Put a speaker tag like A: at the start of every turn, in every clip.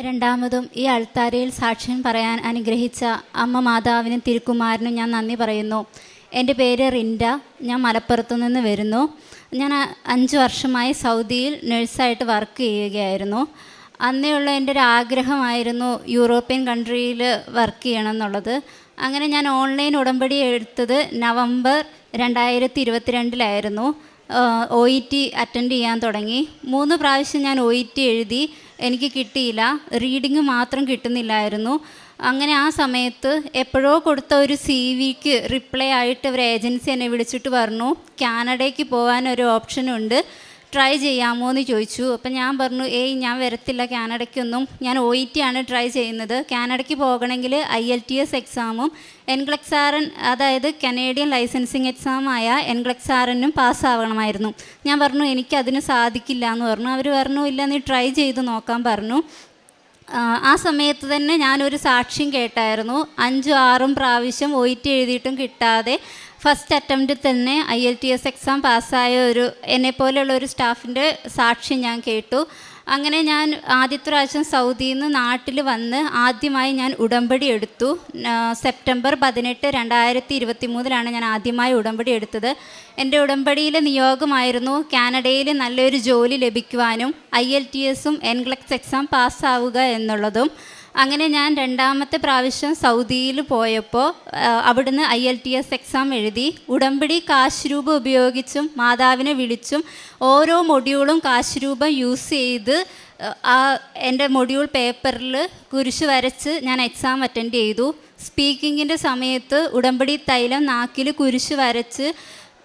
A: രണ്ടാമതും ഈ അൾത്താരയിൽ സാക്ഷ്യം പറയാൻ അനുഗ്രഹിച്ച അമ്മ മാതാവിനും തിരുക്കുമാരനും ഞാൻ നന്ദി പറയുന്നു. എന്റെ പേര് റിൻഡ. ഞാൻ മലപ്പുറത്തു നിന്ന് വരുന്നു. ഞാൻ അഞ്ച് വർഷമായി സൗദിയിൽ നഴ്സായിട്ട് വർക്ക് ചെയ്യുകയായിരുന്നു. അന്നേയുള്ള എന്റെ ഒരു ആഗ്രഹമായിരുന്നു യൂറോപ്യൻ കൺട്രിയിൽ വർക്ക് ചെയ്യണം എന്നുള്ളത്. അങ്ങനെ ഞാൻ ഓൺലൈൻ ഉടമ്പടി എടുത്തത് നവംബർ രണ്ടായിരത്തി ഇരുപത്തിരണ്ടിലായിരുന്നു ഒ ഇ ടി അറ്റൻഡ് ചെയ്യാൻ തുടങ്ങി. മൂന്ന് പ്രാവശ്യം ഞാൻ ഒ ഇ ടി എഴുതി. എനിക്ക് കിട്ടിയില്ല. റീഡിങ് മാത്രം കിട്ടുന്നില്ലായിരുന്നു. അങ്ങനെ ആ സമയത്ത് എപ്പോഴോ കൊടുത്ത ഒരു സി വിക്ക് റിപ്ലൈ ആയിട്ട് ഒരു ഏജൻസി എന്നെ വിളിച്ചിട്ട് പറഞ്ഞു. കാനഡയ്ക്ക് പോകാൻ ഒരു ഓപ്ഷനുണ്ട്. ട്രൈ ചെയ്യാമോ എന്ന് ചോദിച്ചു. അപ്പം ഞാൻ പറഞ്ഞു ഏയ് ഞാൻ വരത്തില്ല കാനഡയ്ക്കൊന്നും. ഞാൻ ഒ ഇ ടി ആണ് ട്രൈ ചെയ്യുന്നത്. കാനഡയ്ക്ക് പോകണമെങ്കിൽ ഐ എൽ ടി എസ് എക്സാമും എൻഗ്ലക്സാറൻ അതായത് കനേഡിയൻ ലൈസൻസിങ് എക്സാമായ എൻഗ്ലക്സാറനും പാസ്സാവണമായിരുന്നു. ഞാൻ പറഞ്ഞു എനിക്കതിന് സാധിക്കില്ല എന്ന് പറഞ്ഞു. അവർ പറഞ്ഞു ഇല്ല നീ ട്രൈ ചെയ്ത് നോക്കാൻ പറഞ്ഞു. ആ, സമയത്ത് തന്നെ ഞാനൊരു സാക്ഷ്യം കേട്ടായിരുന്നു. അഞ്ചും ആറും പ്രാവശ്യം ഒ ടി എഴുതിയിട്ടും കിട്ടാതെ ഫസ്റ്റ് അറ്റംപ്റ്റിൽ തന്നെ I L T S exam പാസ്സായ ഒരു എന്നെ പോലെയുള്ള ഒരു സ്റ്റാഫിന്റെ സാക്ഷ്യം ഞാൻ കേട്ടു. അങ്ങനെ ഞാൻ ആദ്യത്തെ പ്രാവശ്യം സൗദിയിൽ നിന്ന് നാട്ടിൽ വന്ന് ആദ്യമായി ഞാൻ ഉടമ്പടി എടുത്തു. സെപ്റ്റംബർ പതിനെട്ട് രണ്ടായിരത്തി ഇരുപത്തി മൂന്നിലാണ് ഞാൻ ആദ്യമായി ഉടമ്പടി എടുത്തത്. എന്റെ ഉടമ്പടിയിലെ നിയോഗമായിരുന്നു കാനഡയിൽ നല്ലൊരു ജോലി ലഭിക്കുവാനും ഐ എൽ ടി എസും എൻഗ്ലക്സ് എക്സാം പാസ്സാവുക എന്നുള്ളതും. അങ്ങനെ ഞാൻ രണ്ടാമത്തെ പ്രാവശ്യം സൗദിയിൽ പോയപ്പോൾ അവിടുന്ന് I L T S exam എഴുതി. ഉടമ്പടി കാശ് രൂപ ഉപയോഗിച്ചും മാതാവിനെ വിളിച്ചും ഓരോ മൊഡ്യൂളും കാശ് രൂപം യൂസ് ചെയ്ത് ആ എന്റെ മൊഡ്യൂൾ പേപ്പറിൽ കുരിശ് വരച്ച് ഞാൻ എക്സാം അറ്റൻഡ് ചെയ്തു. സ്പീക്കിങ്ങിന്റെ സമയത്ത് ഉടമ്പടി തൈലം നാക്കിൽ കുരിശ് വരച്ച്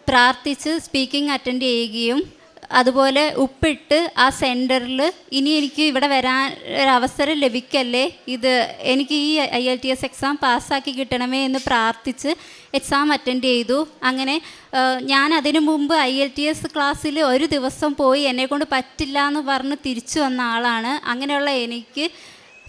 A: പ്രാർത്ഥിച്ച് സ്പീക്കിംഗ് അറ്റൻഡ് ചെയ്യുകയും അതുപോലെ ഉപ്പിട്ട് ആ സെന്ററിൽ ഇനി എനിക്ക് ഇവിടെ വരാൻ ഒരു അവസരം ലഭിക്കല്ലേ? ഇത് എനിക്ക് ഈ I L T S exam പാസ്സാക്കി കിട്ടണമേ എന്ന് പ്രാർത്ഥിച്ച് എക്സാം അറ്റൻഡ് ചെയ്തു. അങ്ങനെ ഞാൻ അതിനു മുമ്പ് ഐ എൽ ടി എസ് ക്ലാസ്സിൽ ഒരു ദിവസം പോയി എന്നെക്കൊണ്ട് പറ്റില്ല എന്ന് പറഞ്ഞ് തിരിച്ചു വന്ന ആളാണ്. അങ്ങനെയുള്ള എനിക്ക്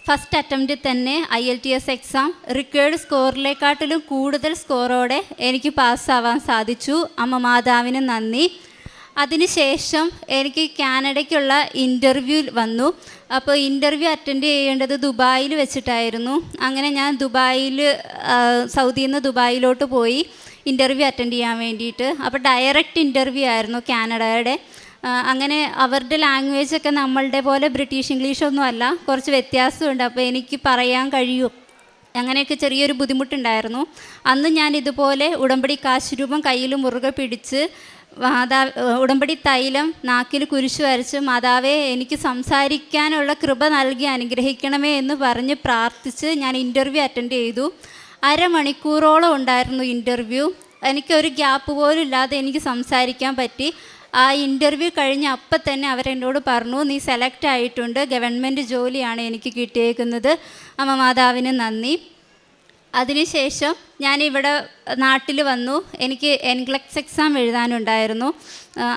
A: ഫസ്റ്റ് അറ്റംപ്റ്റിൽ തന്നെ I L T S exam required സ്കോറിലേക്കാട്ടിലും കൂടുതൽ സ്കോറോടെ എനിക്ക് പാസ്സാവാൻ സാധിച്ചു. അമ്മ മാതാവിന് നന്ദി. അതിനുശേഷം എനിക്ക് കാനഡയ്ക്കുള്ള ഇന്റർവ്യൂ വന്നു. അപ്പോൾ ഇന്റർവ്യൂ അറ്റൻഡ് ചെയ്യേണ്ടത് ദുബായിൽ വെച്ചിട്ടായിരുന്നു. അങ്ങനെ ഞാൻ ദുബായിൽ സൗദിയിൽ നിന്ന് ദുബായിലോട്ട് പോയി ഇന്റർവ്യൂ അറ്റൻഡ് ചെയ്യാൻ വേണ്ടിയിട്ട്. അപ്പോൾ ഡയറക്റ്റ് ഇന്റർവ്യൂ ആയിരുന്നു കാനഡയുടെ. അങ്ങനെ അവരുടെ ലാംഗ്വേജ് ഒക്കെ നമ്മളുടെ പോലെ ബ്രിട്ടീഷ് ഇംഗ്ലീഷ് ഒന്നും അല്ല. കുറച്ച് വ്യത്യാസമുണ്ട്. അപ്പോൾ എനിക്ക് പറയാൻ കഴിയും. അങ്ങനെയൊക്കെ ചെറിയൊരു ബുദ്ധിമുട്ടുണ്ടായിരുന്നു. അന്ന് ഞാൻ ഇതുപോലെ ഉടമ്പടി കാശുരൂപം കയ്യിൽ മുറുകെ പിടിച്ച് മാതാ ഉടമ്പടി തൈലം നാക്കിൽ കുരിശു വരച്ച് മാതാവെ എനിക്ക് സംസാരിക്കാനുള്ള കൃപ നൽകി അനുഗ്രഹിക്കണമേ എന്ന് പറഞ്ഞ് പ്രാർത്ഥിച്ച് ഞാൻ ഇന്റർവ്യൂ അറ്റൻഡ് ചെയ്തു. അരമണിക്കൂറോളം ഉണ്ടായിരുന്നു ഇന്റർവ്യൂ എനിക്കൊരു ഗ്യാപ്പ് പോലും ഇല്ലാതെ എനിക്ക് സംസാരിക്കാൻ പറ്റി. ആ ഇന്റർവ്യൂ കഴിഞ്ഞ് അപ്പം തന്നെ അവരെന്നോട് പറഞ്ഞു നീ സെലക്ട് ആയിട്ടുണ്ട് ഗവൺമെന്റ് ജോലിയാണ് എനിക്ക് കിട്ടിയേക്കുന്നത്. അമ്മ മാതാവിന് നന്ദി. അതിനുശേഷം ഞാൻ ഇവിടെ നാട്ടിൽ വന്നു. എനിക്ക് എൻഗ്ലക്സ് എക്സാം എഴുതാനുണ്ടായിരുന്നു.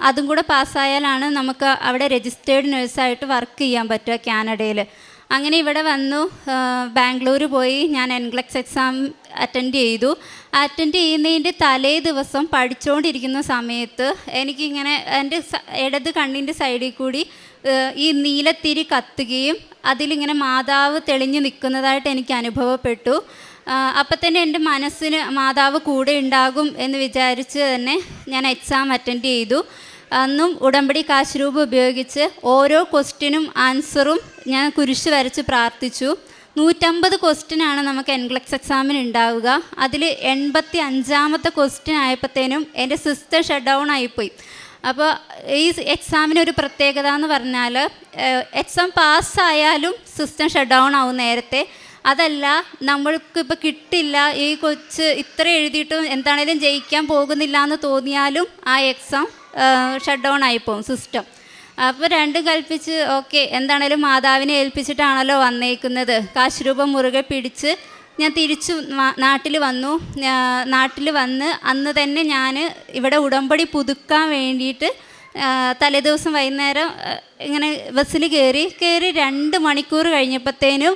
A: അതും കൂടെ പാസ്സായാലാണ് നമുക്ക് അവിടെ രജിസ്റ്റേർഡ് നഴ്സായിട്ട് വർക്ക് ചെയ്യാൻ പറ്റുക കാനഡയിൽ അങ്ങനെ ഇവിടെ വന്നു. ബാംഗ്ലൂർ പോയി ഞാൻ എൻഗ്ലക്സ് എക്സാം അറ്റൻഡ് ചെയ്തു. അറ്റൻഡ് ചെയ്യുന്നതിന്റെ തലേ ദിവസം പഠിച്ചുകൊണ്ടിരിക്കുന്ന സമയത്ത് എനിക്കിങ്ങനെ എന്റെ ഇടത് കണ്ണിന്റെ സൈഡിൽ കൂടി ഈ നീലത്തിരി കത്തുകയും അതിലിങ്ങനെ മാതാവ് തെളിഞ്ഞു നിൽക്കുന്നതായിട്ട് എനിക്ക് അനുഭവപ്പെട്ടു. അപ്പം തന്നെ എന്റെ മനസ്സിന് മാതാവ് കൂടെ ഉണ്ടാകും എന്ന് വിചാരിച്ച് തന്നെ ഞാൻ എക്സാം അറ്റൻഡ് ചെയ്തു. അന്നും ഉടമ്പടി കാശ് രൂപ ഉപയോഗിച്ച് ഓരോ ക്വസ്റ്റ്യനും ആൻസറും ഞാൻ കുരിശ് വരച്ച് പ്രാർത്ഥിച്ചു. നൂറ്റമ്പത് ക്വസ്റ്റ്യനാണ് നമുക്ക് എൻഗ്ലക്സ് എക്സാമിന് ഉണ്ടാവുക. അതിൽ എൺപത്തി അഞ്ചാമത്തെ ക്വസ്റ്റ്യൻ ആയപ്പോഴത്തേനും എന്റെ സിസ്റ്റം ഷട്ട് ഡൗൺ ആയിപ്പോയി. അപ്പോൾ ഈ എക്സാമിന് ഒരു പ്രത്യേകത എന്ന് പറഞ്ഞാൽ എക്സാം പാസ്സായാലും സിസ്റ്റം ഷട്ട് ഡൗൺ ആവും നേരത്തെ. അതല്ല നമ്മൾക്ക് ഇപ്പം കിട്ടില്ല. ഈ കൊച്ച് ഇത്ര എഴുതിയിട്ടും എന്താണേലും ജയിക്കാൻ പോകുന്നില്ല എന്ന് തോന്നിയാലും ആ എക്സാം ഷട്ട് ഡൗൺ ആയിപ്പോവും സിസ്റ്റം അപ്പോൾ രണ്ടും കൽപ്പിച്ച് ഓക്കെ എന്താണേലും മാതാവിനെ ഏൽപ്പിച്ചിട്ടാണല്ലോ വന്നേക്കുന്നത്. കാശുരൂപം മുറുകെ പിടിച്ച് ഞാൻ തിരിച്ചു നാട്ടിൽ വന്നു. നാട്ടിൽ വന്ന് അന്ന് തന്നെ ഞാൻ ഇവിടെ ഉടമ്പടി പുതുക്കാൻ വേണ്ടിയിട്ട് തലേദിവസം വൈകുന്നേരം ഇങ്ങനെ ബസ്സിൽ കയറി കയറി രണ്ട് മണിക്കൂർ കഴിഞ്ഞപ്പോഴത്തേനും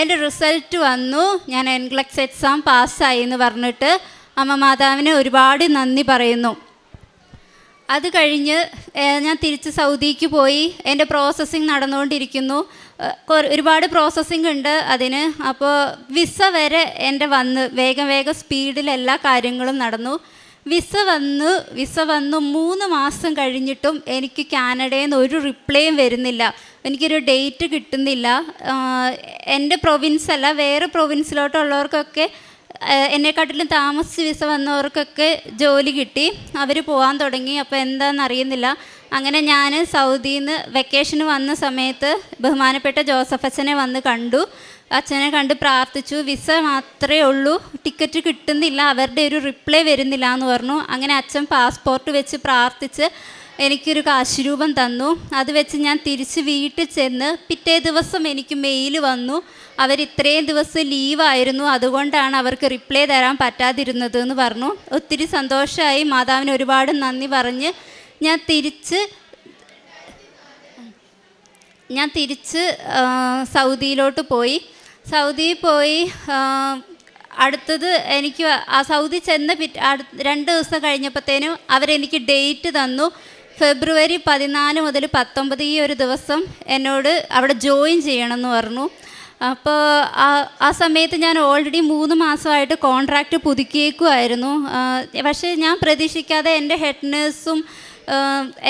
A: എന്റെ റിസൾട്ട് വന്നു. ഞാൻ എൻഗ്ലക്സ് എക്സാം പാസ്സായി എന്ന് പറഞ്ഞിട്ട് അമ്മ മാതാവിന് ഒരുപാട് നന്ദി പറയുന്നു. അത് കഴിഞ്ഞ് ഞാൻ തിരിച്ച് സൗദിക്ക് പോയി. എന്റെ പ്രോസസ്സിങ് നടന്നുകൊണ്ടിരിക്കുന്നു. ഒരുപാട് പ്രോസസ്സിംഗ് ഉണ്ട് അതിന്. അപ്പോൾ വിസ വരെ എന്റെ വന്ന് വേഗം വേഗം സ്പീഡിൽ എല്ലാ കാര്യങ്ങളും നടന്നു. വിസ വന്ന് വിസ വന്ന് മൂന്ന് മാസം കഴിഞ്ഞിട്ടും എനിക്ക് കാനഡയിൽ നിന്ന് ഒരു റിപ്ലൈയും വരുന്നില്ല. എനിക്കൊരു ഡേറ്റ് കിട്ടുന്നില്ല. എന്റെ പ്രൊവിൻസ് അല്ല വേറെ പ്രൊവിൻസിലോട്ടുള്ളവർക്കൊക്കെ എന്നെക്കാട്ടിലും താമസ വിസ വന്നവർക്കൊക്കെ ജോലി കിട്ടി. അവർ പോകാൻ തുടങ്ങി അപ്പോൾ എന്താണെന്നറിയുന്നില്ല അങ്ങനെ ഞാൻ സൗദിയിൽ നിന്ന് വെക്കേഷന് വന്ന സമയത്ത് ബഹുമാനപ്പെട്ട ജോസഫ് അച്ഛനെ വന്ന് കണ്ടു. അച്ഛനെ കണ്ട് പ്രാർത്ഥിച്ചു. വിസ മാത്രമേ ഉള്ളൂ ടിക്കറ്റ് കിട്ടുന്നില്ല അവരുടെ ഒരു റിപ്ലൈ വരുന്നില്ല എന്ന് പറഞ്ഞു. അങ്ങനെ അച്ഛൻ പാസ്പോർട്ട് വെച്ച് പ്രാർത്ഥിച്ച് എനിക്കൊരു കാശുരൂപം തന്നു. അത് വെച്ച് ഞാൻ തിരിച്ച് വീട്ടിൽ ചെന്ന് പിറ്റേ ദിവസം എനിക്ക് മെയിൽ വന്നു. അവർ ഇത്രയും ദിവസം ലീവായിരുന്നു അതുകൊണ്ടാണ് അവർക്ക് റിപ്ലൈ തരാൻ പറ്റാതിരുന്നത് എന്ന് പറഞ്ഞു. ഒത്തിരി സന്തോഷമായി മാതാവിന് ഒരുപാട് നന്ദി പറഞ്ഞ് ഞാൻ തിരിച്ച് ഞാൻ തിരിച്ച് സൗദിയിലോട്ട് പോയി. സൗദിയിൽ പോയി അടുത്തത് എനിക്ക് ആ സൗദി ചെന്ന പിറ്റ രണ്ട് ദിവസം കഴിഞ്ഞപ്പോഴത്തേനും അവരെനിക്ക് ഡേറ്റ് തന്നു. ഫെബ്രുവരി പതിനാല് മുതൽ പത്തൊമ്പത് ഈ ഒരു ദിവസം എന്നോട് അവിടെ ജോയിൻ ചെയ്യണം എന്ന് പറഞ്ഞു. അപ്പോൾ ആ സമയത്ത് ഞാൻ ഓൾറെഡി മൂന്ന് മാസമായിട്ട് കോൺട്രാക്റ്റ് പുതുക്കിയേക്കുമായിരുന്നു പക്ഷേ ഞാൻ പ്രതീക്ഷിക്കാതെ എന്റെ ഹെഡ് നേഴ്സും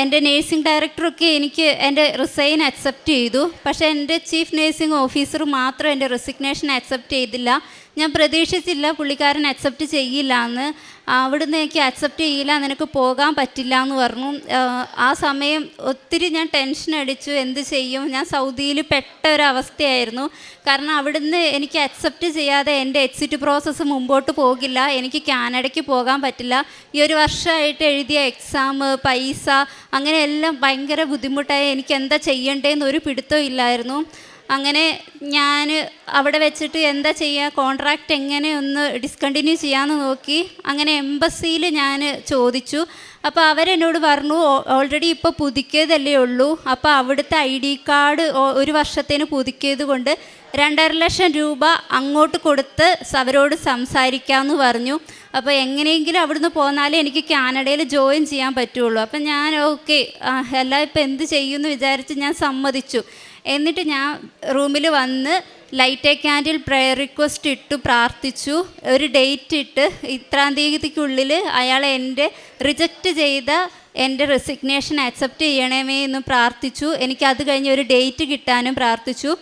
A: എന്റെ നേഴ്സിംഗ് ഡയറക്ടറൊക്കെ എനിക്ക് എന്റെ റിസൈൻ അക്സെപ്റ്റ് ചെയ്തു. പക്ഷേ എന്റെ ചീഫ് നേഴ്സിംഗ് ഓഫീസർ മാത്രം എന്റെ റെസിഗ്നേഷൻ അക്സെപ്റ്റ് ചെയ്തില്ല. ഞാൻ പ്രതീക്ഷിച്ചില്ല പുള്ളിക്കാരൻ അക്സെപ്റ്റ് ചെയ്യില്ല എന്ന് അവിടുന്ന് എനിക്ക് അക്സെപ്റ്റ് ചെയ്യില്ല നിനക്ക് പോകാൻ പറ്റില്ല എന്ന് പറഞ്ഞു. ആ സമയം ഒത്തിരി ഞാൻ ടെൻഷൻ അടിച്ചു എന്ത് ചെയ്യും? ഞാൻ സൗദിയിൽ പെട്ട ഒരു അവസ്ഥയായിരുന്നു കാരണം അവിടുന്ന് എനിക്ക് അക്സെപ്റ്റ് ചെയ്യാതെ എന്റെ എക്സിറ്റ് പ്രോസസ്സ് മുമ്പോട്ട് പോകില്ല. എനിക്ക് കാനഡയ്ക്ക് പോകാൻ പറ്റില്ല. ഈ ഒരു വർഷമായിട്ട് എഴുതിയ എക്സാം പൈസ അങ്ങനെയെല്ലാം ഭയങ്കര ബുദ്ധിമുട്ടായി. എനിക്ക് എന്താ ചെയ്യണ്ടേന്നൊരു ഒരു പിടുത്തവും ഇല്ലായിരുന്നു. അങ്ങനെ ഞാൻ അവിടെ വെച്ചിട്ട് എന്താ ചെയ്യുക കോൺട്രാക്റ്റ് എങ്ങനെ ഒന്ന് ഡിസ്കണ്ടിന്യൂ ചെയ്യാമെന്ന് നോക്കി. അങ്ങനെ എംബസിയിൽ ഞാൻ ചോദിച്ചു. അപ്പോൾ അവരെന്നോട് പറഞ്ഞു ഓൾറെഡി ഇപ്പോൾ പുതുക്കിയതല്ലേ ഉള്ളൂ. അപ്പോൾ അവിടുത്തെ ഐ ഡി കാർഡ് ഒരു വർഷത്തേന് പുതുക്കിയത് കൊണ്ട് രണ്ടര ലക്ഷം രൂപ അങ്ങോട്ട് കൊടുത്ത് അവരോട് സംസാരിക്കാമെന്ന് പറഞ്ഞു. അപ്പോൾ എങ്ങനെയെങ്കിലും അവിടുന്ന് പോന്നാലേ എനിക്ക് കാനഡയിൽ ജോയിൻ ചെയ്യാൻ പറ്റുള്ളൂ. അപ്പം ഞാൻ ഓക്കെ എല്ലാം ഇപ്പം എന്ത് ചെയ്യുമെന്ന് വിചാരിച്ച് ഞാൻ സമ്മതിച്ചു. എന്നിട്ട് ഞാൻ റൂമിൽ വന്ന് light a candle prayer request ഇട്ടു പ്രാർത്ഥിച്ചു. ഒരു ഡേറ്റ് ഇട്ട് ഇത്രാം തീയതിക്കുള്ളിൽ അയാൾ എന്റെ റിജക്റ്റ് ചെയ്ത എന്റെ റെസിഗ്നേഷൻ അക്സെപ്റ്റ് ചെയ്യണമേ എന്ന് പ്രാർത്ഥിച്ചു. എനിക്ക് അത് കഴിഞ്ഞ് ഒരു ഡേറ്റ് കിട്ടാനും പ്രാർത്ഥിച്ചു.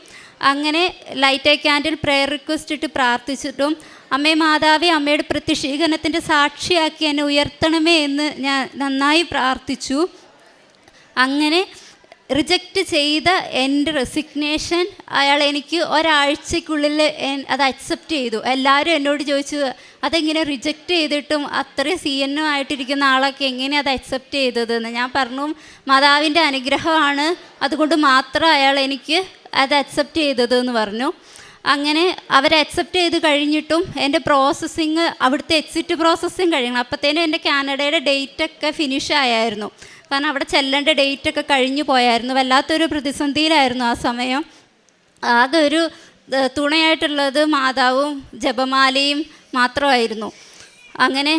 A: അങ്ങനെ light a candle prayer request ഇട്ട് പ്രാർത്ഥിച്ചിട്ടും അമ്മേ മാതാവി അമ്മയുടെ പ്രത്യക്ഷീകരണത്തിന്റെ സാക്ഷിയാക്കി എന്നെ ഉയർത്തണമേ എന്ന് ഞാൻ നന്നായി പ്രാർത്ഥിച്ചു. അങ്ങനെ റിജക്റ്റ് ചെയ്ത എന്റെ റെസിഗ്നേഷൻ അയാൾ എനിക്ക് ഒരാഴ്ചക്കുള്ളിൽ അത് അക്സെപ്റ്റ് ചെയ്തു. എല്ലാവരും എന്നോട് ചോദിച്ചു അതെങ്ങനെ റിജക്റ്റ് ചെയ്തിട്ടും അത്രയും സി എൻ ആയിട്ടിരിക്കുന്ന ആളൊക്കെ എങ്ങനെ അത് അക്സെപ്റ്റ് ചെയ്തതെന്ന്? ഞാൻ പറഞ്ഞു മാതാവിന്റെ അനുഗ്രഹമാണ്. അതുകൊണ്ട് മാത്രം അയാൾ എനിക്ക് അത് അക്സെപ്റ്റ് ചെയ്തതെന്ന് പറഞ്ഞു. അങ്ങനെ അവർ അക്സെപ്റ്റ് ചെയ്ത് കഴിഞ്ഞിട്ടും എന്റെ പ്രോസസ്സിങ് അവിടുത്തെ എക്സിറ്റ് പ്രോസസ്സിങ് കഴിയണം അപ്പോഴത്തേനും എന്റെ കാനഡയുടെ ഡേറ്റൊക്കെ ഫിനിഷ് ആയായിരുന്നു. കാരണം അവിടെ ചെല്ലേണ്ട ഡേറ്റ് ഒക്കെ കഴിഞ്ഞു പോയായിരുന്നു. വല്ലാത്തൊരു പ്രതിസന്ധിയിലായിരുന്നു ആ സമയം. ആകെ ഒരു തുണയായിട്ടുള്ളത് മാതാവും ജപമാലയും മാത്രമായിരുന്നു. അങ്ങനെ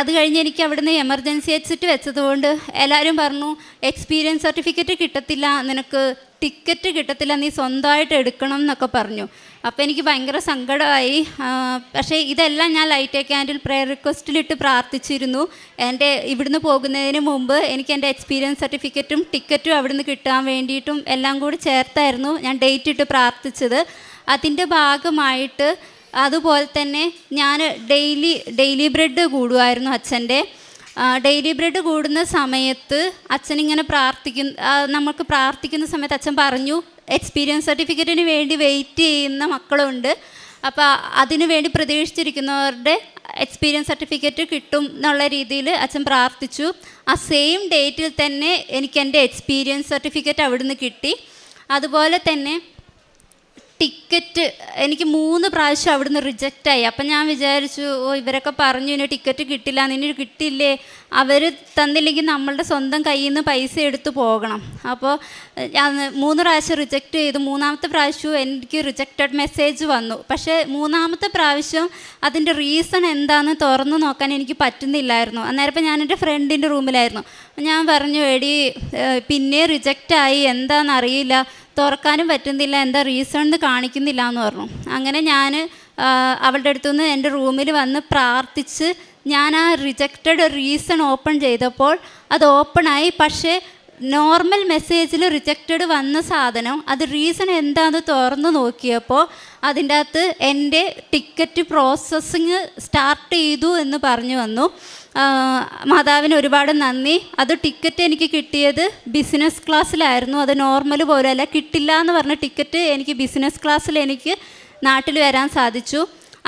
A: അത് കഴിഞ്ഞ് എനിക്ക് അവിടുന്ന് എമർജൻസി എക്സിറ്റ് വെച്ചതുകൊണ്ട് എല്ലാവരും പറഞ്ഞു എക്സ്പീരിയൻസ് സർട്ടിഫിക്കറ്റ് കിട്ടത്തില്ല. നിനക്ക് ടിക്കറ്റ് കിട്ടത്തില്ല നീ സ്വന്തമായിട്ട് എടുക്കണം എന്നൊക്കെ പറഞ്ഞു. അപ്പോൾ എനിക്ക് ഭയങ്കര സങ്കടമായി. പക്ഷേ ഇതെല്ലാം ഞാൻ ലൈറ്റ് ക്യാൻഡിൽ പ്രെയർ റിക്വസ്റ്റിലിട്ട് പ്രാർത്ഥിച്ചിരുന്നു. എന്റെ ഇവിടുന്ന് പോകുന്നതിന് മുമ്പ് എനിക്ക് എന്റെ എക്സ്പീരിയൻസ് സർട്ടിഫിക്കറ്റും ടിക്കറ്റും അവിടുന്ന് കിട്ടാൻ വേണ്ടിയിട്ടും എല്ലാം കൂടി ചേർത്തായിരുന്നു ഞാൻ ഡേറ്റ് ഇട്ട് പ്രാർത്ഥിച്ചത്. അതിന്റെ ഭാഗമായിട്ട് അതുപോലെ തന്നെ ഞാൻ ഡെയിലി ഡെയിലി ബ്രെഡ് കൂടുമായിരുന്നു അച്ഛന്റെ. ഡെയിലി ബ്രെഡ് കൂടുന്ന സമയത്ത് അച്ഛനിങ്ങനെ പ്രാർത്ഥിക്കുന്ന നമുക്ക് പ്രാർത്ഥിക്കുന്ന സമയത്ത് അച്ഛൻ പറഞ്ഞു എക്സ്പീരിയൻസ് സർട്ടിഫിക്കറ്റിന് വേണ്ടി വെയിറ്റ് ചെയ്യുന്ന മക്കളുണ്ട്. അപ്പോൾ അതിനു വേണ്ടി പ്രതീക്ഷിച്ചിരിക്കുന്നവരുടെ എക്സ്പീരിയൻസ് സർട്ടിഫിക്കറ്റ് കിട്ടും എന്നുള്ള രീതിയിൽ അച്ഛൻ പ്രാർത്ഥിച്ചു. ആ സെയിം ഡേറ്റിൽ തന്നെ എനിക്ക് എന്റെ എക്സ്പീരിയൻസ് സർട്ടിഫിക്കറ്റ് അവിടുന്ന് കിട്ടി. അതുപോലെ തന്നെ ടിക്കറ്റ് എനിക്ക് മൂന്ന് പ്രാവശ്യം അവിടുന്ന് റിജക്റ്റായി അപ്പം ഞാൻ വിചാരിച്ചു ഓ ഇവരൊക്കെ പറഞ്ഞു ഇനി ടിക്കറ്റ് കിട്ടില്ല നിന്നെ കിട്ടില്ലേ അവർ തന്നില്ലെങ്കിൽ നമ്മളുടെ സ്വന്തം കയ്യിൽ നിന്ന് പൈസ എടുത്ത് പോകണം. അപ്പോൾ മൂന്ന് പ്രാവശ്യം റിജക്റ്റ് ചെയ്തു. മൂന്നാമത്തെ പ്രാവശ്യവും എനിക്ക് റിജക്റ്റഡ് മെസ്സേജ് വന്നു. പക്ഷേ മൂന്നാമത്തെ പ്രാവശ്യം അതിന്റെ റീസൺ എന്താണെന്ന് തുറന്നു നോക്കാൻ എനിക്ക് പറ്റുന്നില്ലായിരുന്നു. അന്നേരം ഇപ്പം ഞാൻ എന്റെ ഫ്രണ്ടിന്റെ റൂമിലായിരുന്നു ഞാൻ പറഞ്ഞു എടി പിന്നെ റിജക്റ്റായി എന്താണെന്നറിയില്ല തുറക്കാനും പറ്റുന്നില്ല. എന്താ റീസൺ എന്ന് കാണിക്കുന്നില്ല എന്ന് പറഞ്ഞു. അങ്ങനെ ഞാൻ അവളുടെ അടുത്തുനിന്ന് എന്റെ റൂമിൽ വന്ന് പ്രാർത്ഥിച്ച് ഞാൻ ആ റിജക്റ്റഡ് റീസൺ ഓപ്പൺ ചെയ്തപ്പോൾ അത് ഓപ്പണായി പക്ഷേ നോർമൽ മെസ്സേജിൽ റിജക്റ്റഡ് വന്ന സാധനം അത് റീസൺ എന്താണെന്ന് തുറന്ന് നോക്കിയപ്പോൾ അതിന്റെ അകത്ത് എന്റെ ടിക്കറ്റ് പ്രോസസ്സിങ് സ്റ്റാർട്ട് ചെയ്തു എന്ന് പറഞ്ഞു വന്നു. മാതാവിന് ഒരുപാട് നന്ദി. അത് ടിക്കറ്റ് എനിക്ക് കിട്ടിയത് ബിസിനസ് ക്ലാസ്സിലായിരുന്നു അത് നോർമൽ പോലെയല്ല കിട്ടില്ല എന്ന് പറഞ്ഞ ടിക്കറ്റ് എനിക്ക് ബിസിനസ് ക്ലാസ്സിൽ എനിക്ക് നാട്ടിൽ വരാൻ സാധിച്ചു.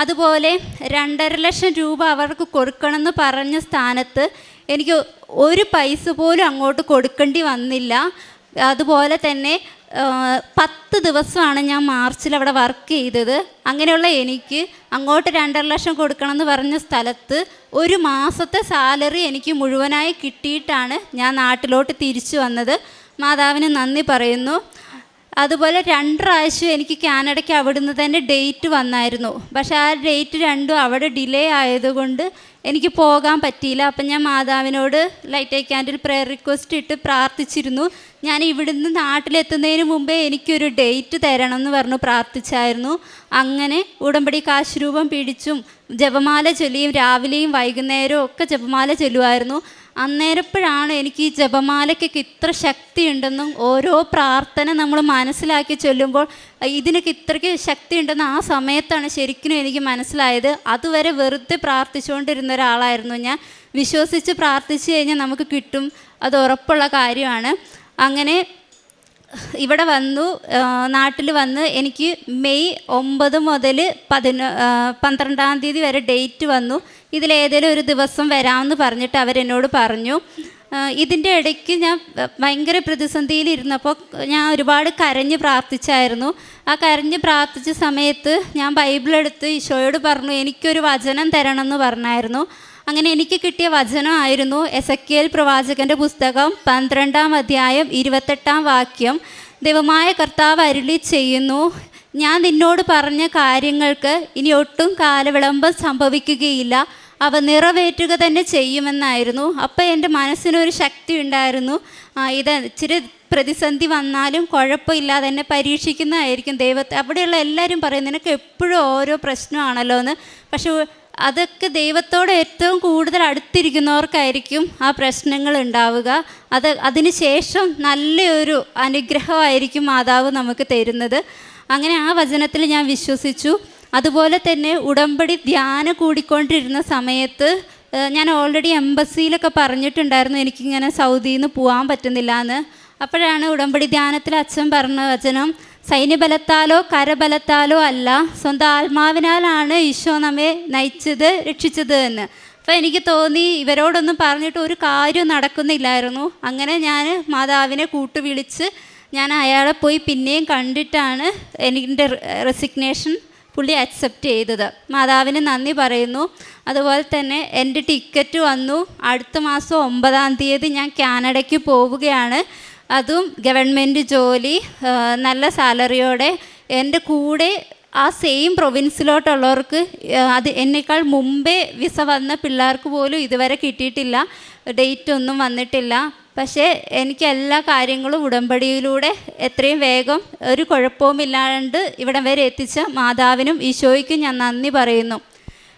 A: അതുപോലെ രണ്ടര ലക്ഷം രൂപ അവർക്ക് കൊടുക്കണമെന്ന് പറഞ്ഞ സ്ഥാനത്ത് എനിക്ക് ഒരു പൈസ പോലും അങ്ങോട്ട് കൊടുക്കേണ്ടി വന്നില്ല. അതുപോലെ തന്നെ പത്ത് ദിവസമാണ് ഞാൻ മാർച്ചിൽ അവിടെ വർക്ക് ചെയ്തത്. അങ്ങനെയുള്ള എനിക്ക് അങ്ങോട്ട് രണ്ടര ലക്ഷം കൊടുക്കണം എന്ന് പറഞ്ഞ സ്ഥലത്ത് ഒരു മാസത്തെ സാലറി എനിക്ക് മുഴുവനായി കിട്ടിയിട്ടാണ് ഞാൻ നാട്ടിലോട്ട് തിരിച്ചു വന്നത്. മാതാവിന് നന്ദി പറയുന്നു. അതുപോലെ രണ്ട് പ്രാവശ്യം എനിക്ക് കാനഡയ്ക്ക് അവിടുന്ന് തന്നെ ഡേറ്റ് വന്നായിരുന്നു. പക്ഷേ ആ ഡേറ്റ് രണ്ടും അവിടെ ഡിലേ ആയതുകൊണ്ട് എനിക്ക് പോകാൻ പറ്റിയില്ല. അപ്പം ഞാൻ മാതാവിനോട് light a candle prayer request ഇട്ട് പ്രാർത്ഥിച്ചിരുന്നു. ഞാൻ ഇവിടുന്ന് നാട്ടിലെത്തുന്നതിന് മുമ്പേ എനിക്കൊരു ഡേറ്റ് തരണം എന്ന് പറഞ്ഞു പ്രാർത്ഥിച്ചായിരുന്നു. അങ്ങനെ ഉടമ്പടി കാശ് രൂപം പിടിച്ചും ജപമാല ചൊല്ലിയും രാവിലെയും വൈകുന്നേരവും ഒക്കെ ജപമാല ചൊല്ലുമായിരുന്നു. അന്നേരപ്പോഴാണ് എനിക്ക് ഈ ജപമാലയ്ക്കൊക്കെ ഇത്ര ശക്തി ഉണ്ടെന്നും ഓരോ പ്രാർത്ഥന നമ്മൾ മനസ്സിലാക്കി ചൊല്ലുമ്പോൾ ഇതിനൊക്കെ ഇത്രയ്ക്ക് ശക്തി ഉണ്ടെന്ന് ആ സമയത്താണ് ശരിക്കും എനിക്ക് മനസ്സിലായത്. അതുവരെ വെറുതെ പ്രാർത്ഥിച്ചുകൊണ്ടിരുന്ന ഒരാളായിരുന്നു ഞാൻ. വിശ്വസിച്ച് പ്രാർത്ഥിച്ചു കഴിഞ്ഞാൽ നമുക്ക് കിട്ടും. അത് ഉറപ്പുള്ള കാര്യമാണ്. അങ്ങനെ ഇവിടെ വന്നു നാട്ടിൽ വന്ന് എനിക്ക് മെയ് ഒമ്പത് മുതൽ പതിന പന്ത്രണ്ടാം തീയതി വരെ ഡേറ്റ് വന്നു. ഇതിലേതെങ്കിലും ഒരു ദിവസം വരാമെന്ന് പറഞ്ഞിട്ട് അവരെന്നോട് പറഞ്ഞു. ഇതിന്റെ ഇടയ്ക്ക് ഞാൻ ഭയങ്കര പ്രതിസന്ധിയിലിരുന്നപ്പോൾ ഞാൻ ഒരുപാട് കരഞ്ഞ് പ്രാർത്ഥിച്ചായിരുന്നു. ആ കരഞ്ഞ് പ്രാർത്ഥിച്ച സമയത്ത് ഞാൻ ബൈബിൾ എടുത്ത് ഈശോയോട് പറഞ്ഞു എനിക്കൊരു വചനം തരണം എന്ന് പറഞ്ഞായിരുന്നു. അങ്ങനെ എനിക്ക് കിട്ടിയ വചനമായിരുന്നു എസ് എൽ പ്രവാചകന്റെ പുസ്തകം പന്ത്രണ്ടാം അധ്യായം ഇരുപത്തെട്ടാം വാക്യം. ദൈവമായ കർത്താവ് അരുളി ചെയ്യുന്നു ഞാൻ നിന്നോട് പറഞ്ഞ കാര്യങ്ങൾക്ക് ഇനി ഒട്ടും കാലവിളംബം സംഭവിക്കുകയില്ല. അവ നിറവേറ്റുക തന്നെ ചെയ്യുമെന്നായിരുന്നു. അപ്പം എന്റെ മനസ്സിനൊരു ശക്തി ഉണ്ടായിരുന്നു. ഇത് ഇച്ചിരി പ്രതിസന്ധി വന്നാലും കുഴപ്പമില്ലാതെ തന്നെ പരീക്ഷിക്കുന്നതായിരിക്കും ദൈവത്തെ. അവിടെയുള്ള എല്ലാവരും പറയും നിനക്ക് എപ്പോഴും ഓരോ പ്രശ്നമാണല്ലോ എന്ന് പക്ഷെ അതൊക്കെ ദൈവത്തോട് ഏറ്റവും കൂടുതൽ അടുത്തിരിക്കുന്നവർക്കായിരിക്കും ആ പ്രശ്നങ്ങൾ ഉണ്ടാവുക. അത് അതിന് ശേഷം നല്ലൊരു അനുഗ്രഹമായിരിക്കും മാതാവ് നമുക്ക് തരുന്നത്. അങ്ങനെ ആ വചനത്തിൽ ഞാൻ വിശ്വസിച്ചു. അതുപോലെ തന്നെ ഉടമ്പടി ധ്യാന കൂടിക്കൊണ്ടിരുന്ന സമയത്ത് ഞാൻ ഓൾറെഡി എംബസിയിലൊക്കെ പറഞ്ഞിട്ടുണ്ടായിരുന്നു എനിക്കിങ്ങനെ സൗദിയിൽ നിന്ന് പോകാൻ പറ്റുന്നില്ല എന്ന് അപ്പോഴാണ് ഉടമ്പടി ധ്യാനത്തിൽ അച്ഛൻ പറഞ്ഞ വചനം സൈന്യബലത്താലോ കരബലത്താലോ അല്ല സ്വന്തം ആത്മാവിനാലാണ് ഈശോ നമ്മെ നയിച്ചത് രക്ഷിച്ചത് എന്ന്. അപ്പോൾ എനിക്ക് തോന്നി ഇവരോടൊന്നും പറഞ്ഞിട്ട് ഒരു കാര്യം നടക്കുന്നില്ലായിരുന്നു. അങ്ങനെ ഞാൻ മാതാവിനെ കൂട്ടുവിളിച്ച് ഞാൻ അയാളെ പോയി പിന്നെയും കണ്ടിട്ടാണ് എന്റെ റെസിഗ്നേഷൻ പുള്ളി അക്സെപ്റ്റ് ചെയ്തത്. മാതാവിന് നന്ദി പറയുന്നു. അതുപോലെ തന്നെ എന്റെ ടിക്കറ്റ് വന്നു. അടുത്ത മാസം ഒമ്പതാം തീയതി ഞാൻ കാനഡയ്ക്ക് പോവുകയാണ്. അതും ഗവൺമെന്റ് ജോലി നല്ല സാലറിയോടെ. എന്റെ കൂടെ ആ സെയിം പ്രൊവിൻസിലോട്ടുള്ളവർക്ക് അത് എന്നേക്കാൾ മുമ്പേ വിസ വന്ന പിള്ളേർക്ക് പോലും ഇതുവരെ കിട്ടിയിട്ടില്ല. ഡേറ്റ് ഒന്നും വന്നിട്ടില്ല. പക്ഷേ എനിക്ക് എല്ലാ കാര്യങ്ങളും ഉടമ്പടിയിലൂടെ എത്രയും വേഗം ഒരു കുഴപ്പവുമില്ലാണ്ട് ഇവിടം വരെ എത്തിച്ച മാതാവിനും ഈശോയ്ക്കും ഞാൻ നന്ദി പറയുന്നു.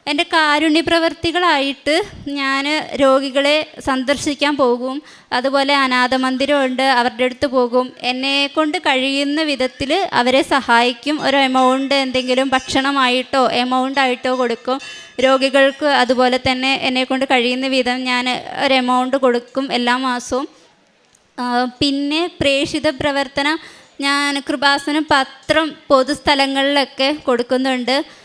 A: എന്റെ കാരുണ്യ പ്രവർത്തികളായിട്ട് ഞാൻ രോഗികളെ സന്ദർശിക്കാൻ പോകും. അതുപോലെ അനാഥ മന്ദിരമുണ്ട് അവരുടെ അടുത്ത് പോകും. എന്നെ കൊണ്ട് കഴിയുന്ന വിധത്തിൽ അവരെ സഹായിക്കും. ഒരു എമൗണ്ട് എന്തെങ്കിലും ഭക്ഷണമായിട്ടോ എമൗണ്ട് ആയിട്ടോ കൊടുക്കും. രോഗികൾക്ക് അതുപോലെ തന്നെ എന്നെ കൊണ്ട് കഴിയുന്ന വിധം ഞാൻ ഒരു എമൗണ്ട് കൊടുക്കും എല്ലാ മാസവും. പിന്നെ പ്രേഷിത പ്രവർത്തനം ഞാൻ കൃപാസനം പത്രം പൊതുസ്ഥലങ്ങളിലൊക്കെ കൊടുക്കുന്നുണ്ട്.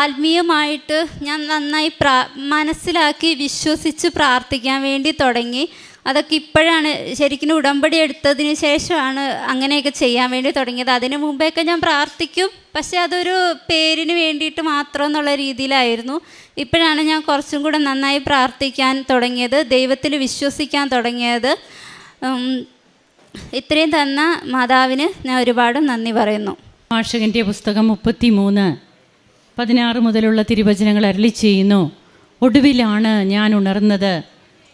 A: ആത്മീയമായിട്ട് ഞാൻ നന്നായി പ്രാ മനസ്സിലാക്കി വിശ്വസിച്ച് പ്രാർത്ഥിക്കാൻ വേണ്ടി തുടങ്ങി. അതൊക്കെ ഇപ്പോഴാണ് ശരിക്കും ഉടമ്പടി എടുത്തതിന് ശേഷമാണ് അങ്ങനെയൊക്കെ ചെയ്യാൻ വേണ്ടി തുടങ്ങിയത്. അതിന് മുമ്പേയൊക്കെ ഞാൻ പ്രാർത്ഥിക്കും പക്ഷേ അതൊരു പേരിന് വേണ്ടിയിട്ട് മാത്രം എന്നുള്ള രീതിയിലായിരുന്നു. ഇപ്പോഴാണ് ഞാൻ കുറച്ചും കൂടെ നന്നായി പ്രാർത്ഥിക്കാൻ തുടങ്ങിയത് ദൈവത്തിൽ വിശ്വസിക്കാൻ തുടങ്ങിയത്. ഇത്രയും തന്ന മാതാവിന് ഞാൻ ഒരുപാട് നന്ദി പറയുന്നു.
B: ഭാഷകന്റെ പുസ്തകം മുപ്പത്തി മൂന്ന് പതിനാറ് മുതലുള്ള തിരുവചനങ്ങൾ അരളി ചെയ്യുന്നു. ഒടുവിലാണ് ഞാൻ ഉണർന്നത്.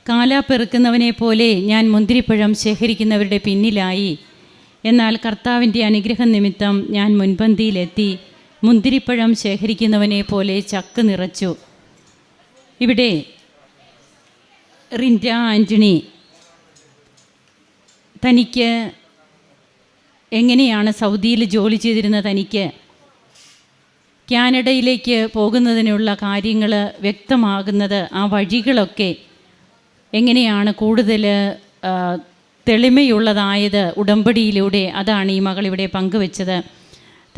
B: കാലാ പെറുക്കുന്നവനെ പോലെ ഞാൻ മുന്തിരിപ്പഴം ശേഖരിക്കുന്നവരുടെ പിന്നിലായി. എന്നാൽ കർത്താവിന്റെ അനുഗ്രഹം നിമിത്തം ഞാൻ മുൻപന്തിയിലെത്തി മുന്തിരിപ്പഴം ശേഖരിക്കുന്നവനെ പോലെ ചക്ക് നിറച്ചു. ഇവിടെ റിൻഡ ആന്റണി തനിക്ക് എങ്ങനെയാണ് സൗദിയിൽ ജോലി ചെയ്തിരുന്ന തനിക്ക്? കാനഡയിലേക്ക് പോകുന്നതിനുള്ള കാര്യങ്ങൾ വ്യക്തമാകുന്നത് ആ വഴികളൊക്കെ എങ്ങനെയാണ് കൂടുതൽ തെളിമയുള്ളതായത് ഉടമ്പടിയിലൂടെ അതാണ് ഈ മകൾ ഇവിടെ പങ്കുവെച്ചത്.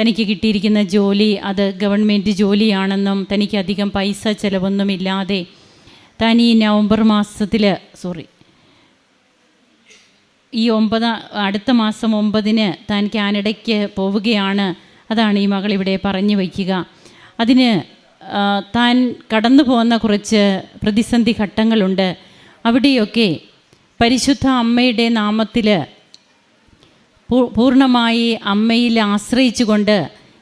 B: തനിക്ക് കിട്ടിയിരിക്കുന്ന ജോലി അത് ഗവൺമെന്റ് ജോലിയാണെന്നും തനിക്ക് അധികം പൈസ ചിലവൊന്നുമില്ലാതെ താൻ ഈ നവംബർ മാസത്തിൽ സോറി ഈ ഒമ്പതാം അടുത്ത മാസം ഒമ്പതിന് താൻ കാനഡയ്ക്ക് പോവുകയാണ്. അതാണ് ഈ മകൾ ഇവിടെ പറഞ്ഞു വയ്ക്കുക. അതിന് താൻ കടന്നു പോകുന്ന കുറച്ച് പ്രതിസന്ധി ഘട്ടങ്ങളുണ്ട്. അവിടെയൊക്കെ പരിശുദ്ധ അമ്മയുടെ നാമത്തിൽ പൂർണമായി അമ്മയിൽ ആശ്രയിച്ചുകൊണ്ട്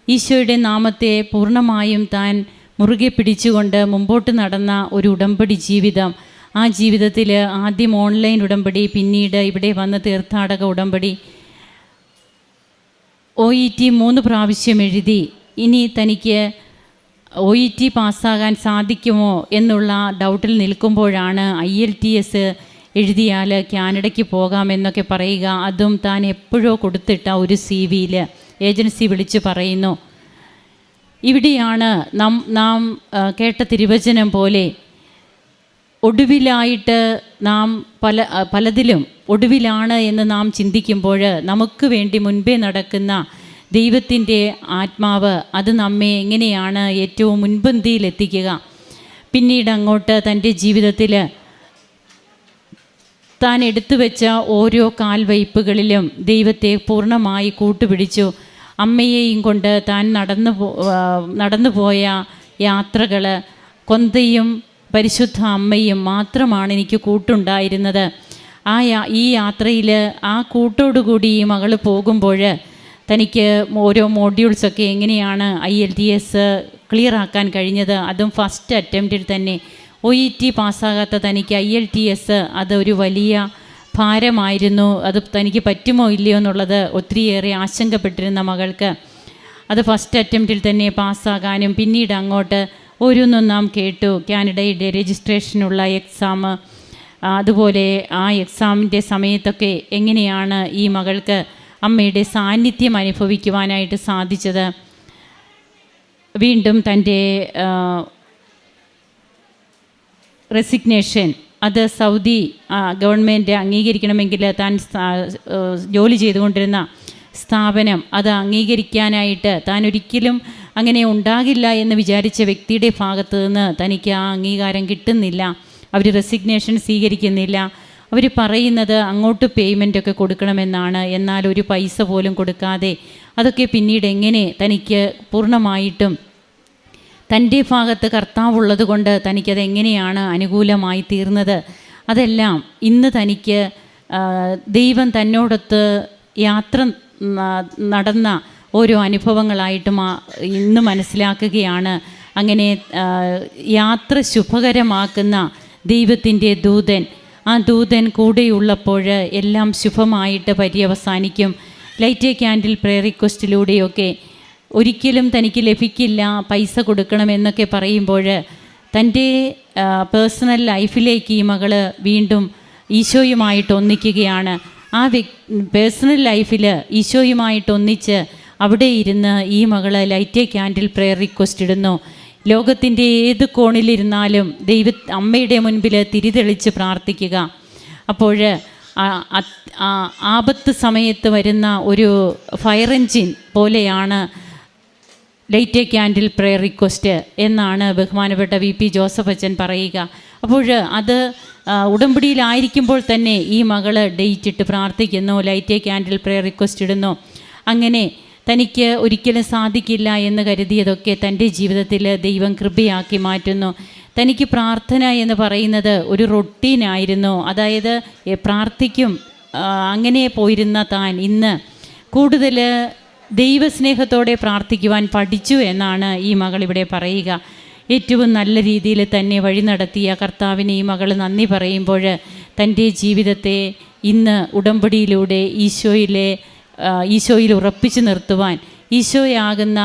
B: ഈശോയുടെ നാമത്തെ പൂർണമായും താൻ മുറുകെ പിടിച്ചുകൊണ്ട് മുമ്പോട്ട് നടന്ന ഒരു ഉടമ്പടി ജീവിതം. ആ ജീവിതത്തിൽ ആദ്യം ഓൺലൈൻ ഉടമ്പടി പിന്നീട് ഇവിടെ വന്ന തീർത്ഥാടക ഉടമ്പടി. ഒ ഇ ടി മൂന്ന് പ്രാവശ്യം എഴുതി. ഇനി തനിക്ക് ഒ ഇ ടി പാസ്സാകാൻ സാധിക്കുമോ എന്നുള്ള ഡൗട്ടിൽ നിൽക്കുമ്പോഴാണ് ഐ എൽ ടി എസ് എഴുതിയാൽ കാനഡയ്ക്ക് പോകാമെന്നൊക്കെ പറയുക. അതും താൻ എപ്പോഴോ കൊടുത്തിട്ട ഒരു സി വിയിൽ ഏജൻസി വിളിച്ച് പറയുന്നു. ഇവിടെയാണ് നാം നാം കേട്ട തിരുവചനം പോലെ ഒടുവിലായിട്ട് നാം പല പലതിലും ഒടുവിലാണ് എന്ന് നാം ചിന്തിക്കുമ്പോൾ നമുക്ക് വേണ്ടി മുൻപേ നടക്കുന്ന ദൈവത്തിന്റെ ആത്മാവ് അത് നമ്മെ എങ്ങനെയാണ് ഏറ്റവും മുൻപന്തിയിൽ മുൻപന്തിയിലെത്തിക്കുക പിന്നീട് അങ്ങോട്ട് തന്റെ ജീവിതത്തിൽ താൻ എടുത്തു വെച്ച ഓരോ കാൽവയ്പ്പുകളിലും ദൈവത്തെ പൂർണമായി കൂട്ടുപിടിച്ചു. അമ്മയെയും കൊണ്ട് താൻ നടന്നു നടന്നു പോയ യാത്രകൾ കൊന്തയും പരിശുദ്ധ അമ്മയും മാത്രമാണ് എനിക്ക് കൂട്ടുണ്ടായിരുന്നത്. ആ ഈ യാത്രയിൽ ആ കൂട്ടോടുകൂടി ഈ മകൾ പോകുമ്പോൾ തനിക്ക് ഓരോ മോഡ്യൂൾസൊക്കെ എങ്ങനെയാണ് I L T S clear ആക്കാൻ കഴിഞ്ഞത്. അതും ഫസ്റ്റ് അറ്റംപ്റ്റിൽ തന്നെ ഒ ഇ ടി പാസ്സാകാത്ത തനിക്ക് ഐ എൽ ടി എസ് അതൊരു വലിയ ഭാരമായിരുന്നു. അത് തനിക്ക് പറ്റുമോ ഇല്ലയോ എന്നുള്ളത് ഒത്തിരിയേറെ ആശങ്കപ്പെട്ടിരുന്ന മകൾക്ക്. അത് ഫസ്റ്റ് അറ്റംപ്റ്റിൽ തന്നെ പാസ്സാകാനും പിന്നീട് അങ്ങോട്ട് ഓരോന്നും നാം കേട്ടു. കാനഡയുടെ രജിസ്ട്രേഷനുള്ള എക്സാം അതുപോലെ ആ എക്സാമിന്റെ സമയത്തൊക്കെ എങ്ങനെയാണ് ഈ മകൾക്ക് അമ്മയുടെ സാന്നിധ്യം അനുഭവിക്കുവാനായിട്ട് സാധിച്ചത്. വീണ്ടും തന്റെ റെസിഗ്നേഷൻ അത് സൗദി ഗവൺമെന്റ് അംഗീകരിക്കണമെങ്കിൽ താൻ ജോലി ചെയ്തുകൊണ്ടിരുന്ന സ്ഥാപനം അത് അംഗീകരിക്കാനായിട്ട് താൻ ഒരിക്കലും അങ്ങനെ ഉണ്ടാകില്ല എന്ന് വിചാരിച്ച വ്യക്തിയുടെ ഭാഗത്ത് നിന്ന് തനിക്ക് ആ അംഗീകാരം കിട്ടുന്നില്ല. അവർ റെസിഗ്നേഷൻ സ്വീകരിക്കുന്നില്ല. അവർ പറയുന്നത് അങ്ങോട്ട് പേയ്മെന്റ് ഒക്കെ കൊടുക്കണമെന്നാണ്. എന്നാൽ ഒരു പൈസ പോലും കൊടുക്കാതെ അതൊക്കെ പിന്നീട് എങ്ങനെ തനിക്ക് പൂർണമായിട്ടും തന്റെ ഭാഗത്ത് കർത്താവുള്ളത് കൊണ്ട് തനിക്കത് എങ്ങനെയാണ് അനുകൂലമായി തീർന്നത്? അതെല്ലാം ഇന്ന് തനിക്ക് ദൈവം തന്നോടൊത്ത് യാത്ര നടന്ന ഓരോ അനുഭവങ്ങളായിട്ട് ഇന്ന് മനസ്സിലാക്കുകയാണ്. അങ്ങനെ യാത്ര ശുഭകരമാക്കുന്ന ദൈവത്തിന്റെ ദൂതൻ. ആ ദൂതൻ കൂടെയുള്ളപ്പോൾ എല്ലാം ശുഭമായിട്ട് പര്യവസാനിക്കും. ലൈറ്റ് ക്യാൻഡിൽ പ്രേ റിക്വസ്റ്റിലൂടെയൊക്കെ ഒരിക്കലും തനിക്ക് ലഭിക്കില്ല പൈസ കൊടുക്കണമെന്നൊക്കെ പറയുമ്പോൾ തന്റെ പേഴ്സണൽ ലൈഫിലേക്ക് ഈ മകൾ വീണ്ടും ഈശോയുമായിട്ട് ഒന്നിക്കുകയാണ്. ആ വ്യക് പേഴ്സണൽ ലൈഫിൽ ഈശോയുമായിട്ട് ഒന്നിച്ച് അവിടെ ഇരുന്ന് ഈ മകൾ light a candle prayer request ഇടുന്നു. ലോകത്തിന്റെ ഏത് കോണിലിരുന്നാലും ദൈവ അമ്മയുടെ മുൻപിൽ തിരിതെളിച്ച് പ്രാർത്ഥിക്കുക. അപ്പോൾ ആപത്ത് സമയത്ത് വരുന്ന ഒരു ഫയർ എഞ്ചിൻ പോലെയാണ് light a candle prayer request എന്നാണ് ബഹുമാനപ്പെട്ട വി പി ജോസഫ് അച്ഛൻ പറയുക. അപ്പോൾ അത് ഉടമ്പടിയിലായിരിക്കുമ്പോൾ തന്നെ ഈ മകൾ ഡേറ്റ് ഇട്ട് പ്രാർത്ഥിക്കുന്നു light a candle prayer request ഇടുന്നു. അങ്ങനെ തനിക്ക് ഒരിക്കലും സാധിക്കില്ല എന്ന് കരുതിയതൊക്കെ തന്റെ ജീവിതത്തിൽ ദൈവം കൃപയാക്കി മാറ്റുന്നു. തനിക്ക് പ്രാർത്ഥന എന്ന് പറയുന്നത് ഒരു റൊട്ടീനായിരുന്നു. അതായത് പ്രാർത്ഥിക്കും അങ്ങനെ പോയിരുന്ന താൻ ഇന്ന് കൂടുതൽ ദൈവസ്നേഹത്തോടെ പ്രാർത്ഥിക്കുവാൻ പഠിച്ചു എന്നാണ് ഈ മകൾ ഇവിടെ പറയുക. ഏറ്റവും നല്ല രീതിയിൽ തന്നെ വഴി നടത്തിയ കർത്താവിന് ഈ മകൾ നന്ദി പറയുമ്പോൾ തന്റെ ജീവിതത്തെ ഇന്ന് ഉടമ്പടിയിലൂടെ ഈശോയിലെ ഈശോയിൽ ഉറപ്പിച്ചു നിർത്തുവാൻ. ഈശോയാകുന്ന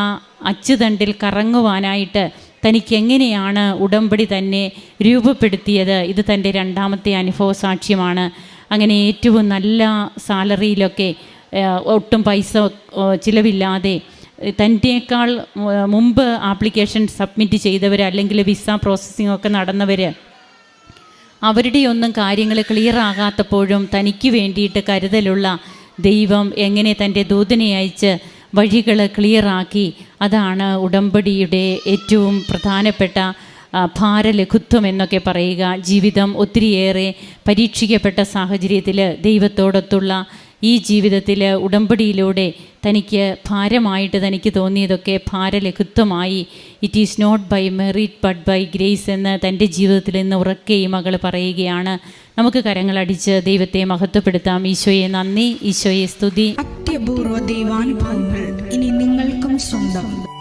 B: അച്ചുതണ്ടിൽ കറങ്ങുവാനായിട്ട് തനിക്ക് എങ്ങനെയാണ് ഉടമ്പടി തന്നെ രൂപപ്പെടുത്തിയത്? ഇത് തന്റെ രണ്ടാമത്തെ അനുഭവ സാക്ഷ്യമാണ്. അങ്ങനെ ഏറ്റവും നല്ല സാലറിയിലൊക്കെ ഒട്ടും പൈസ ചിലവില്ലാതെ തന്റെക്കാൾ മുമ്പ് ആപ്ലിക്കേഷൻ സബ്മിറ്റ് ചെയ്തവർ അല്ലെങ്കിൽ വിസ പ്രോസസ്സിംഗ് ഒക്കെ നടന്നവർ അവരുടെയൊന്നും കാര്യങ്ങൾ ക്ലിയർ ആകാത്തപ്പോഴും തനിക്ക് വേണ്ടിയിട്ട് കരുതലുള്ള ദൈവം എങ്ങനെ തന്റെ ദൂതനെ അയച്ച് വഴികൾ ക്ലിയറാക്കി അതാണ് ഉടമ്പടിയുടെ ഏറ്റവും പ്രധാനപ്പെട്ട ഭാരലഘുത്വം എന്നൊക്കെ പറയുക. ജീവിതം ഒത്തിരിയേറെ പരീക്ഷിക്കപ്പെട്ട സാഹചര്യത്തിൽ ദൈവത്തോടൊത്തുള്ള ഈ ജീവിതത്തിൽ ഉടമ്പടിയിലൂടെ തനിക്ക് ഭാരമായിട്ട് തനിക്ക് തോന്നിയതൊക്കെ ഭാരലഘുത്വമായി. It is not by merit but by grace എന്ന് തന്റെ ജീവിതത്തിൽ നിന്ന് ഉറക്കെ ഈ മകൾ പറയുകയാണ്. നമുക്ക് കരങ്ങളടിച്ച് ദൈവത്തെ മഹത്വപ്പെടുത്താം. ഈശോയെ നന്ദി. ഈശോയെ സ്തുതി.
C: അത്യപൂർവ ദൈവാനുഭവങ്ങൾ ഇനി നിങ്ങൾക്കും സ്വന്തം.